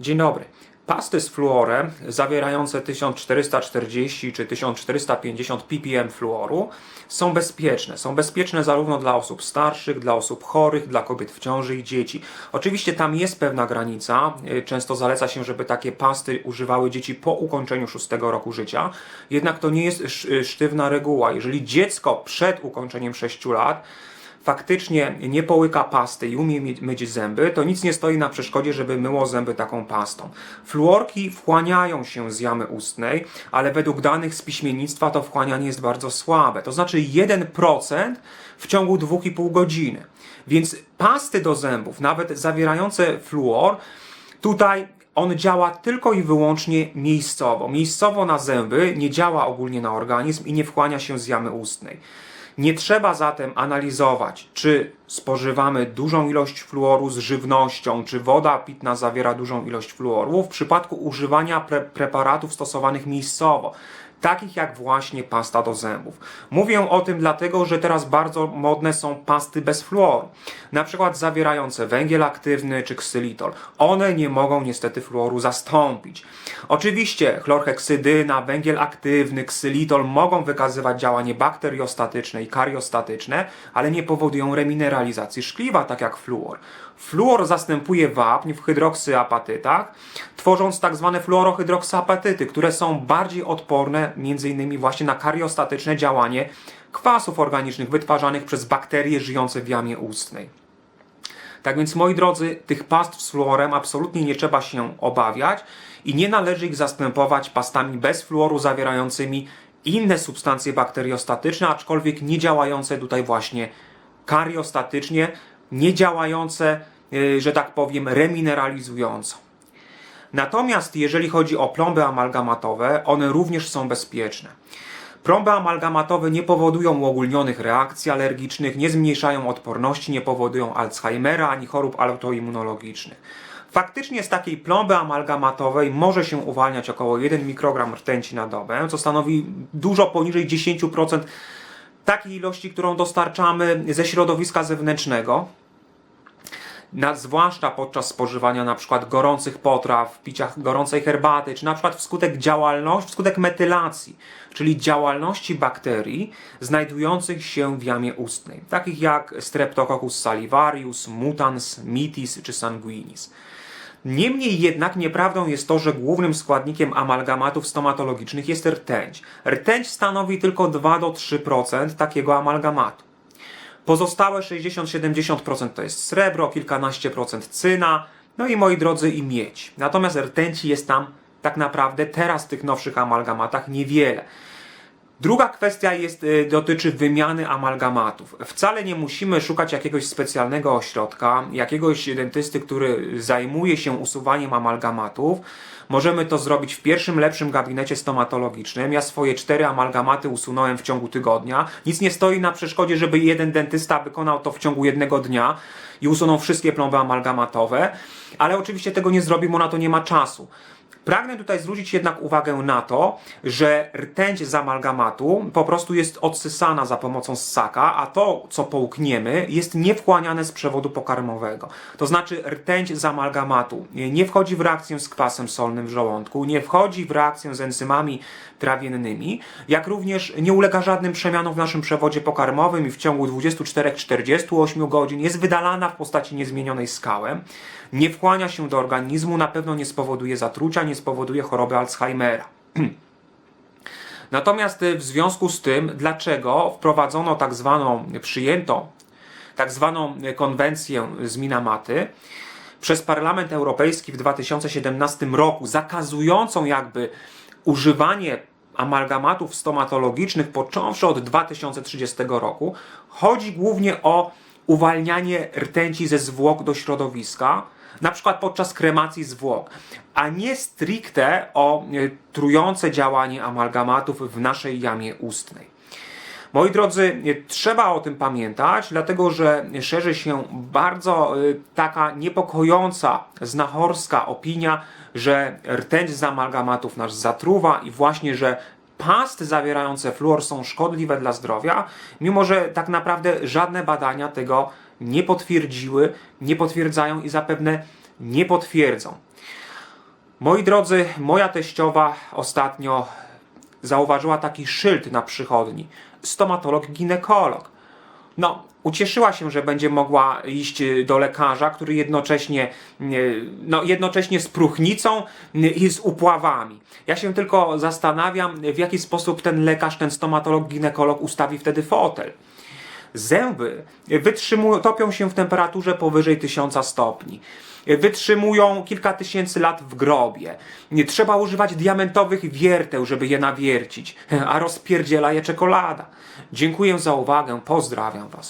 Dzień dobry. Pasty z fluorem zawierające 1440 czy 1450 ppm fluoru są bezpieczne. Są bezpieczne zarówno dla osób starszych, dla osób chorych, dla kobiet w ciąży i dzieci. Oczywiście tam jest pewna granica. Często zaleca się, żeby takie pasty używały dzieci po ukończeniu 6 roku życia. Jednak to nie jest sz- sztywna reguła. Jeżeli dziecko przed ukończeniem 6 lat faktycznie nie połyka pasty i umie mi- myć zęby, to nic nie stoi na przeszkodzie, żeby myło zęby taką pastą. Fluorki wchłaniają się z jamy ustnej, ale według danych z piśmiennictwa to wchłanianie jest bardzo słabe. To znaczy 1% w ciągu 2,5 godziny. Więc pasty do zębów, nawet zawierające fluor, Tutaj on działa tylko i wyłącznie miejscowo. Miejscowo na zęby, nie działa ogólnie na organizm i nie wchłania się z jamy ustnej. Nie trzeba zatem analizować, czy spożywamy dużą ilość fluoru z żywnością, czy woda pitna zawiera dużą ilość fluoru. W przypadku używania pre preparatów stosowanych miejscowo takich jak właśnie pasta do zębów. Mówię o tym dlatego, że teraz bardzo modne są pasty bez fluoru, na przykład zawierające węgiel aktywny czy ksylitol. One nie mogą niestety fluoru zastąpić. Oczywiście chlorheksydyna, węgiel aktywny, ksylitol mogą wykazywać działanie bakteriostatyczne i kariostatyczne, ale nie powodują remineralizacji szkliwa, tak jak fluor. Fluor zastępuje wapń w hydroksyapatytach, tworząc tak zwane fluorohydroksyapatyty, które są bardziej odporne m.in. właśnie na kariostatyczne działanie kwasów organicznych wytwarzanych przez bakterie żyjące w jamie ustnej. Tak więc, moi drodzy, tych past z fluorem absolutnie nie trzeba się obawiać i nie należy ich zastępować pastami bez fluoru zawierającymi inne substancje bakteriostatyczne, aczkolwiek nie działające tutaj właśnie kariostatycznie, nie działające, yy, że tak powiem, remineralizująco. Natomiast jeżeli chodzi o plomby amalgamatowe, one również są bezpieczne. Plomby amalgamatowe nie powodują uogólnionych reakcji alergicznych, nie zmniejszają odporności, nie powodują Alzheimera ani chorób autoimmunologicznych. Faktycznie z takiej plomby amalgamatowej może się uwalniać około 1 mikrogram rtęci na dobę, co stanowi dużo poniżej 10% takiej ilości, którą dostarczamy ze środowiska zewnętrznego na, zwłaszcza podczas spożywania na przykład gorących potraw, picia gorącej herbaty, czy na przykład wskutek działalności, wskutek metylacji, czyli działalności bakterii znajdujących się w jamie ustnej, takich jak Streptococcus salivarius, mutans, mitis czy sanguinis. Niemniej jednak nieprawdą jest to, że głównym składnikiem amalgamatów stomatologicznych jest rtęć. Rtęć stanowi tylko 2 do 3% takiego amalgamatu. Pozostałe 60-70% to jest srebro, kilkanaście procent cyna, no i moi drodzy i miedź. Natomiast rtęci jest tam tak naprawdę teraz w tych nowszych amalgamatach niewiele. Druga kwestia jest, y, dotyczy wymiany amalgamatów. Wcale nie musimy szukać jakiegoś specjalnego ośrodka, jakiegoś dentysty, który zajmuje się usuwaniem amalgamatów. Możemy to zrobić w pierwszym lepszym gabinecie stomatologicznym. Ja swoje cztery amalgamaty usunąłem w ciągu tygodnia. Nic nie stoi na przeszkodzie, żeby jeden dentysta wykonał to w ciągu jednego dnia i usunął wszystkie plomby amalgamatowe, ale oczywiście tego nie zrobi, bo na to nie ma czasu. Pragnę tutaj zwrócić jednak uwagę na to, że rtęć z amalgamatu po prostu jest odsysana za pomocą ssaka, a to, co połkniemy, jest niewchłaniane z przewodu pokarmowego. To znaczy rtęć z amalgamatu nie wchodzi w reakcję z kwasem solnym w żołądku, nie wchodzi w reakcję z enzymami trawiennymi, jak również nie ulega żadnym przemianom w naszym przewodzie pokarmowym i w ciągu 24-48 godzin jest wydalana w postaci niezmienionej skałem, nie wchłania się do organizmu, na pewno nie spowoduje zatrucia, nie spowoduje choroby Alzheimera. Natomiast y, w związku z tym, dlaczego wprowadzono tak zwaną, przyjęto tak zwaną konwencję z Minamaty przez Parlament Europejski w 2017 roku, zakazującą jakby używanie amalgamatów stomatologicznych począwszy od 2030 roku, chodzi głównie o uwalnianie rtęci ze zwłok do środowiska, na przykład podczas kremacji zwłok, a nie stricte o e, trujące działanie amalgamatów w naszej jamie ustnej. Moi drodzy, e, trzeba o tym pamiętać, dlatego że szerzy się bardzo e, taka niepokojąca, znachorska opinia, że rtęć z amalgamatów nas zatruwa i właśnie, że pasty zawierające fluor są szkodliwe dla zdrowia, mimo że tak naprawdę żadne badania tego nie potwierdziły, nie potwierdzają i zapewne nie potwierdzą. Moi drodzy, moja teściowa ostatnio zauważyła taki szyld na przychodni. Stomatolog, ginekolog. No, ucieszyła się, że będzie mogła iść y, do lekarza, który jednocześnie, y, no, jednocześnie z próchnicą y, i z upławami. Ja się tylko zastanawiam, w jaki sposób ten lekarz, ten stomatolog, ginekolog ustawi wtedy fotel. Zęby wytrzymują, topią się w temperaturze powyżej 1000 stopni. Wytrzymują kilka tysięcy lat w grobie. Trzeba używać diamentowych wierteł, żeby je nawiercić, a rozpierdziela je czekolada. Dziękuję za uwagę, pozdrawiam Was.